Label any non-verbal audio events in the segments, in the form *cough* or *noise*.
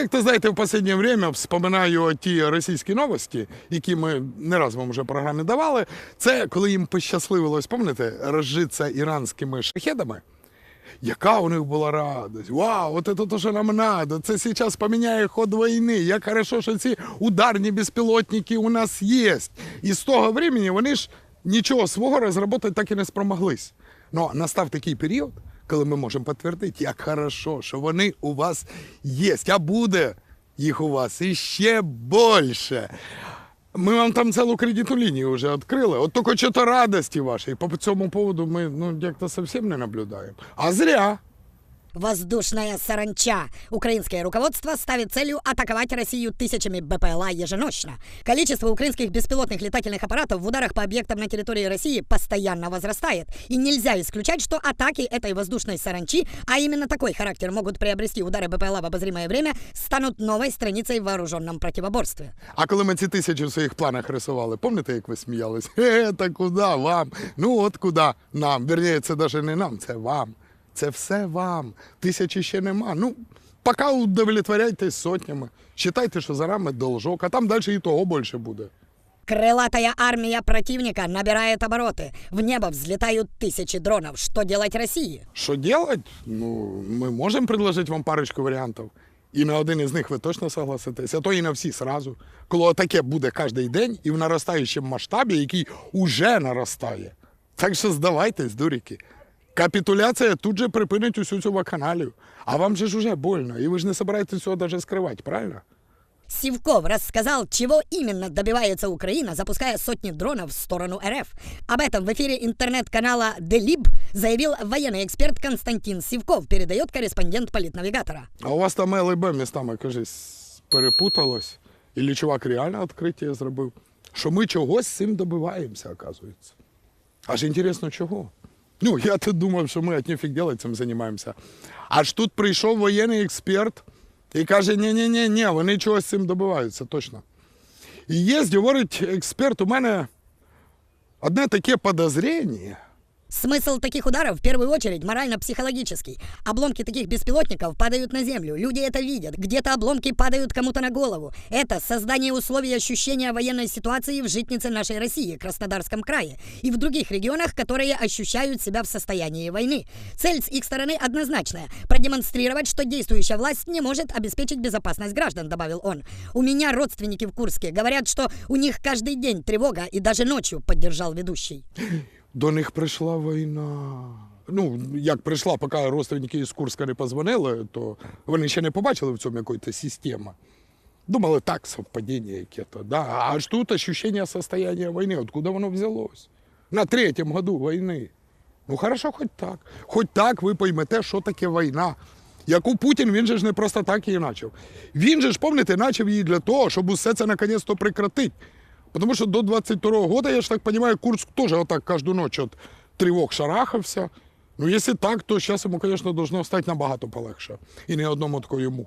як то знаєте, в останнє время вспоминаю ті російські новості, які ми не раз вам вже в програмі давали. Це коли їм пощасливилось, пам'ятаєте, розжитися іранськими шахедами. Яка у них була радость? Вау, от це то, що нам надо. Це зараз поміняє ход війни. Як хорошо, що ці ударні безпілотники у нас є. І з того времени вони ж нічого свого розробити так і не спромоглись. Ну, настав такий період, коли ми можемо підтвердити, як хорошо, що вони у вас є, а буде їх у вас іще більше. Ми вам там цілу кредитну лінію вже відкрили. От тільки що то радості вашої. По цьому поводу ми ну, як-то зовсім не наблюдаємо. А зря. Воздушная саранча. Украинское руководство ставит целью атаковать Россию тысячами БПЛА еженочно. Количество украинских беспилотных летательных аппаратов в ударах по объектам на территории России постоянно возрастает. И нельзя исключать, что атаки этой воздушной саранчи, а именно такой характер могут приобрести удары БПЛА в обозримое время, станут новой страницей в вооруженном противоборстве. А коли ми ці тисячі в своїх планах рисували, пам'ятаєте, як ви сміялись? Е, та куди *laughs* вам? Ну от куди нам. Вірніше, це навіть не нам, це вам. Це все вам. Тисячі ще нема. Ну, поки удовлетворяйтесь сотнями. Считайте, що за нами должок, а там далі і того більше буде. Крылатая армия противника набирает обороты. В небо взлетают тысячи дронов. Что делать России? Що делать? Ну, ми можемо предложити вам парочку варіантів. І на один із них ви точно согласитесь, а то і на всі сразу. Коли таке буде кожен день і в наростаючому масштабі, який уже наростає. Так що здавайтесь, дуріки. Капітуляція тут же припинить усю цю вакханалію. А вам же ж уже больно, і ви ж не собираєтесь цього навіть скривати, правильно? Сивков рассказал, чего именно добивается Украина, запуская сотни дронов в сторону РФ. Об этом в эфире интернет-канала Делиб заявил военный эксперт Константин Сивков, передает корреспондент политнавигатора. А у вас там ЛБ містами, кажись, перепуталось. І чувак реально відкриття зробив, що ми чогось з цим добиваємося, оказується. Аж інтересно, чого? *laughs* Ну, я тут думав, що ми от ніфіг делать цим займаємося. Аж тут прийшов воєнний експерт і каже: ні ні ні ні вони чогось з цим добиваються, точно. І є, говорить експерт, у мене одне таке подозрення. Смысл таких ударов в первую очередь морально-психологический. Обломки таких беспилотников падают на землю, люди это видят, где-то обломки падают кому-то на голову. Это создание условий ощущения военной ситуации в житнице нашей России, Краснодарском крае, и в других регионах, которые ощущают себя в состоянии войны. Цель с их стороны однозначная – продемонстрировать, что действующая власть не может обеспечить безопасность граждан, добавил он. У меня родственники в Курске говорят, что у них каждый день тревога и даже ночью, поддержал ведущий. До них прийшла війна. Ну, як прийшла, поки родственники із Курська не позвонили, то вони ще не побачили в цьому якоїсь системи. Думали, так, совпадіння яке-то. Да. А аж тут ощущення состояння війни. Откуда воно взялось? На третьому году війни. Ну, хорошо, хоч так. Хоч так ви поймете, що таке війна. Яку Путін, він же ж не просто так її почав. Він же ж, пам'ятаєте, почав її для того, щоб усе це наконець-то прекратити. Потому что до 22 года, я ж так понимаю, Курск тоже вот так каждую ночь от тривог шарахався. Ну, если так, то сейчас ему, конечно, должно стать набагато полегше. І не одному тако йому.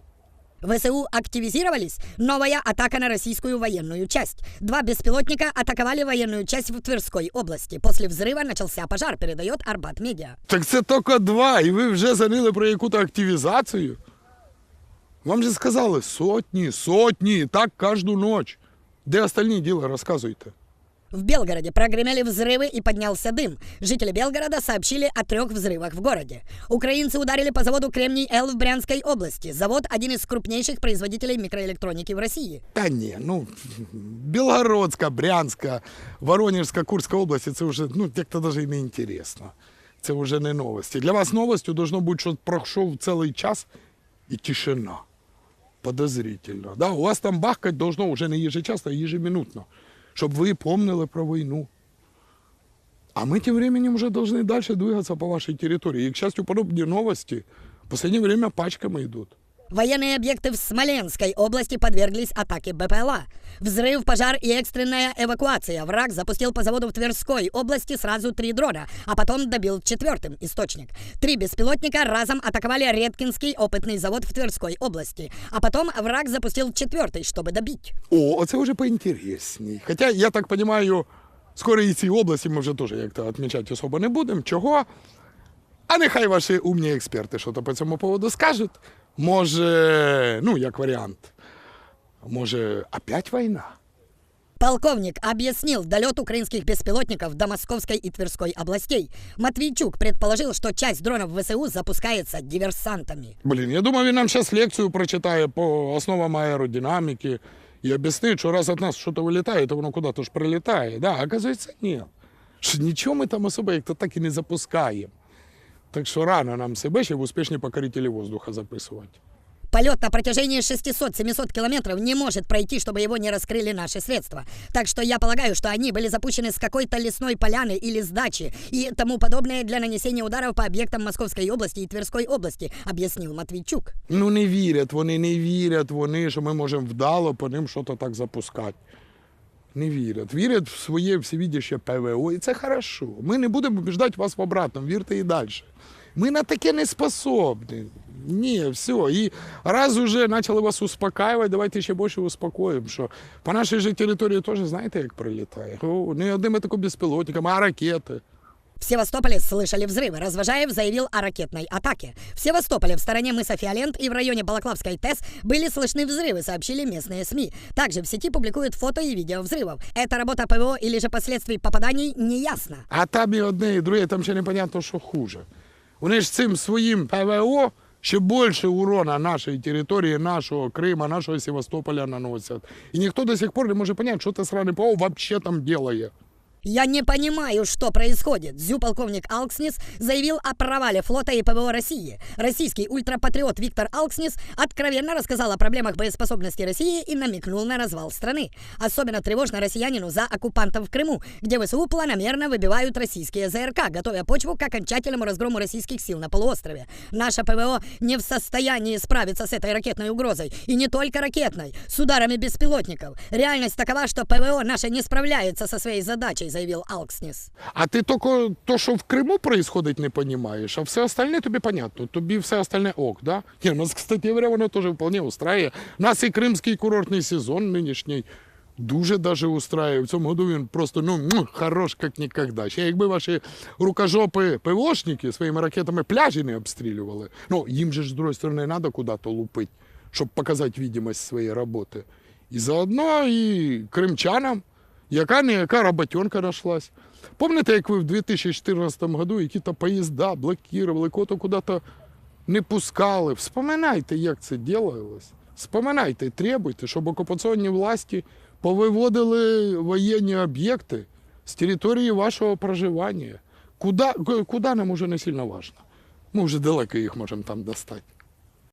ВСУ активизировались. Новая атака на российскую военную часть. Два беспилотника атаковали военную часть в Тверской области. После взрыва начался пожар, передает Арбат Медиа. Так це тільки два, і ви вже занили про яку-то активізацію. Вам же сказали сотні, сотні, так кожну ніч. Де остальні діла, розказуйте. В Белгороде прогремели взрывы и поднялся дым. Жители Белгорода сообщили о трех взрывах в городе. Украинцы ударили по заводу Кремний-Л в Брянской области. Завод – один из крупнейших производителей микроэлектроники в России. Та ні, ну Білгородська, Брянська, Воронежська, Курська області це вже ну, як-то навіть не інтересно. Це вже не новості. Для вас новостю должно бути, що пройшов цілий час і тишина. Подозрительно. Да? У вас там бахкать должно вже не ежечасно, а ежеминутно, щоб ви помнили про війну. А мы тем временем уже должны дальше двигаться по вашей территории. И, к счастью, подобные новости в последнее время пачками идут. Военные объекты в Смоленской области подверглись атаке БПЛА. Взрыв, пожар и экстренная эвакуация. Враг запустил по заводу в Тверской области сразу три дрона, а потом добил четвертым источник. Три беспилотника разом атаковали Редкинский опытный завод в Тверской области, а потом враг запустил четвертый, чтобы добить. О, оце вже поінтересній. Хоча, я так розумію, скоро і ці області ми вже теж як-то відмічати особо не будемо. Чого? А нехай ваші умні експерти що-то по цьому поводу скажуть. Може, ну, як варіант, може, опять війна? Полковник объяснил долет украинских беспилотников до Московской и Тверской областей. Матвейчук предположил, что часть дронов ВСУ запускается диверсантами. Блін, я думав, він нам зараз лекцію прочитає по основам аеродинаміки і об'яснить, що раз від нас щось вилітає, то воно куди-то ж прилітає. Да, а оказується, ні. Що нічого ми там особо як то так і не запускаємо. Так що рано нам себе ще в успішні покорителі воздуха записувати. Полет на протяжении 600-700 километров не может пройти, чтобы его не раскрыли наши средства. Так что я полагаю, что они были запущены с какой-то лесной поляны или с дачи и тому подобное для нанесения ударов по объектам Московской области и Тверской области, объяснил Матвейчук. Ну не вірять, вони не вірять, вони, що ми можемо вдало по ним щось так запускати. Не вірять. Вірять в своє всевідяще ПВО, і це хорошо. Ми не будемо убіждати вас в обратному, вірте і далі. Ми на таке не способні. Ні, все. І раз уже почали вас успокаювати, давайте ще більше успокоїмо, що по нашій же території теж знаєте, як прилітає. О, не одними тако безпілотниками, а ракети. В Севастополе слышали взрывы. Развожаев заявил о ракетной атаке. В Севастополе, в стороне мыса Фиолент и в районе Балаклавской ТЭС были слышны взрывы, сообщили местные СМИ. Также в сети публикуют фото и видео взрывов. Это работа ПВО или же последствий попаданий не ясно. А там і одне, і друге, там ще непонятно, що хуже. Вони ж цим своїм ПВО ще більше урона нашій території, нашого Крима, нашого Севастополя наносять. І ніхто до сих пор не може зрозуміти, що це сране ПВО взагалі там робить. Я не понимаю, что происходит. Зю-полковник Алкснис заявил о провале флота и ПВО России. Российский ультрапатриот Виктор Алкснис откровенно рассказал о проблемах боеспособности России и намекнул на развал страны. Особенно тревожно россиянину за оккупантов в Крыму, где ВСУ планомерно выбивают российские ЗРК, готовя почву к окончательному разгрому российских сил на полуострове. Наша ПВО не в состоянии справиться с этой ракетной угрозой. И не только ракетной, с ударами беспилотников. Реальность такова, что ПВО наша не справляется со своей задачей, заявил Алкснис. А ти тільки то, що в Криму происходить, не розумієш, а все остальне тобі понятно. Тобі все остальне ок, да? Ні, нас, кстати говоря, воно теж вполне устраює. Нас і кримський курортний сезон нинішній дуже даже устраює. В цьому году він просто ну, ну хорош, як ніколи. Ще якби ваші рукожопи ПВОшники своїми ракетами пляжі не обстрілювали, ну їм же ж з другої сторони треба куди-то лупити, щоб показати видимость своєї роботи. І заодно і кримчанам яка не яка роботенка нашлась. Помните, як ви в 2014 году якісь поїзда блокували, кого-то куди-то не пускали. Вспоминайте, як це ділалось. Вспоминайте, требуйте, щоб окупаційні власті повиводили воєнні об'єкти з території вашого проживання. Куди, куди нам уже не сильно важно. Ми вже далеко їх можемо там достати.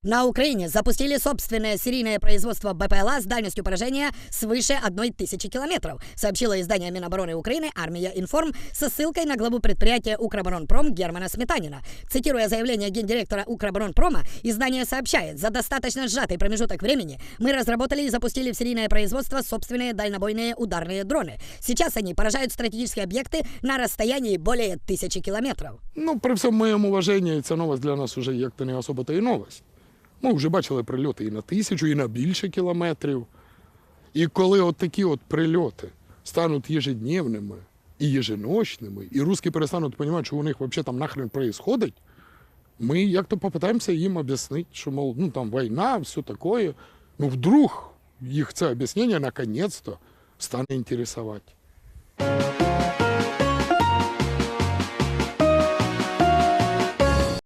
На Украине запустили собственное серийное производство БПЛА с дальностью поражения свыше одной тысячи километров, сообщило издание Минобороны Украины «Армия Информ» со ссылкой на главу предприятия «Укроборонпром» Германа Сметанина. Цитируя заявление гендиректора «Укроборонпрома», издание сообщает, за достаточно сжатый промежуток времени мы разработали и запустили в серийное производство собственные дальнобойные ударные дроны. Сейчас они поражают стратегические объекты на расстоянии более тысячи километров. Ну, при всьому моєму уваженні, ця новость для нас вже як-то не особо то і новость. Ми вже бачили прильоти і на тисячу, і на більше кілометрів. І коли от такі от прильоти стануть ежедневними і еженочними, і русські перестануть розуміти, що у них взагалі там нахрен происходить, ми як-то попитаємося їм об'яснити, що, мол, ну там війна, все таке. Ну, вдруг їх це об'яснення наконець-то стане інтересувати.